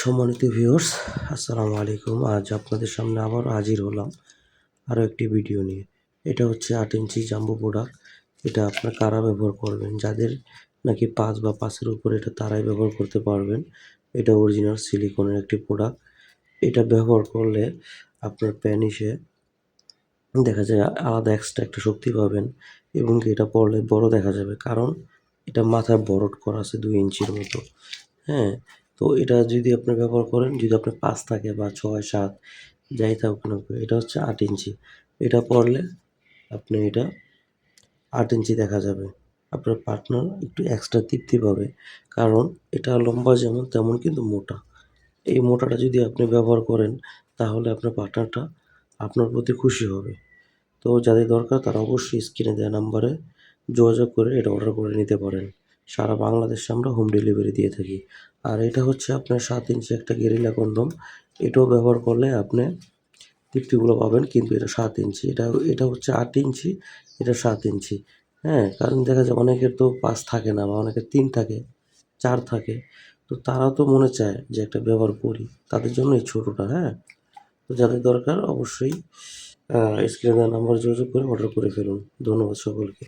সম্মানিত ভিউয়ার্স আসসালামু আলাইকুম। আজ আপনাদের সামনে আবার হাজির হলাম আরও একটি ভিডিও নিয়ে। এটা হচ্ছে আট ইঞ্চি জাম্বু প্রোডাক্ট এটা আপনার কারা ব্যবহার করবেন? যাদের নাকি পাঁচ বা পাঁচের উপরে এটা তারাই ব্যবহার করতে পারবেন। এটা অরিজিনাল সিলিকনের একটি প্রোডাক্ট এটা ব্যবহার করলে আপনার প্যানিসে দেখা যায় আলাদা এক্সট্রা একটা শক্তি পাবেন এবং এটা পড়লে বড় দেখা যাবে। কারণ এটা মাথায় বরট করা আছে দুই ইঞ্চির মতো। হ্যাঁ তো এটা যদি আপনি ব্যবহার করেন, যদি আপনার পাঁচ থাকে বা ছয়, সাত, যাই থাকুক না এটা হচ্ছে আট ইঞ্চি। এটা পরলে আপনি এটা আট ইঞ্চি দেখা যাবে। আপনার পার্টনার একটু এক্সট্রা তৃপ্তি পাবে। কারণ এটা লম্বা যেমন, তেমন কিন্তু মোটা। এই মোটাটা যদি আপনি ব্যবহার করেন, তাহলে আপনার পার্টনারটা আপনার প্রতি খুশি হবে। তো যাদের দরকার, তারা অবশ্যই স্ক্রিনে দেওয়া নাম্বারে যোগাযোগ করে এটা অর্ডার করে নিতে পারেন। সারা বাংলাদেশে আমরা হোম ডেলিভারি দিয়ে থাকি। আর এটা হচ্ছে আপনার সাত ইঞ্চি একটা গেরিলা কন্ডম এটাও ব্যবহার করলে আপনি তৃপ্তিগুলো পাবেন, কিন্তু এটা সাত ইঞ্চি এটা এটা হচ্ছে আট ইঞ্চি এটা সাত ইঞ্চি হ্যাঁ কারণ দেখা যায় অনেকের তো পাঁচ থাকে না বা অনেকের তিন থাকে, চার থাকে। তো তারা তো মনে চায় যে একটা ব্যবহার করি, তাদের জন্য এই ছোটোটা হ্যাঁ। তো যাদের দরকার অবশ্যই স্ক্রিনে নাম্বার যোগাযোগ করে অর্ডার করে ফেলুন। ধন্যবাদ সকলকে।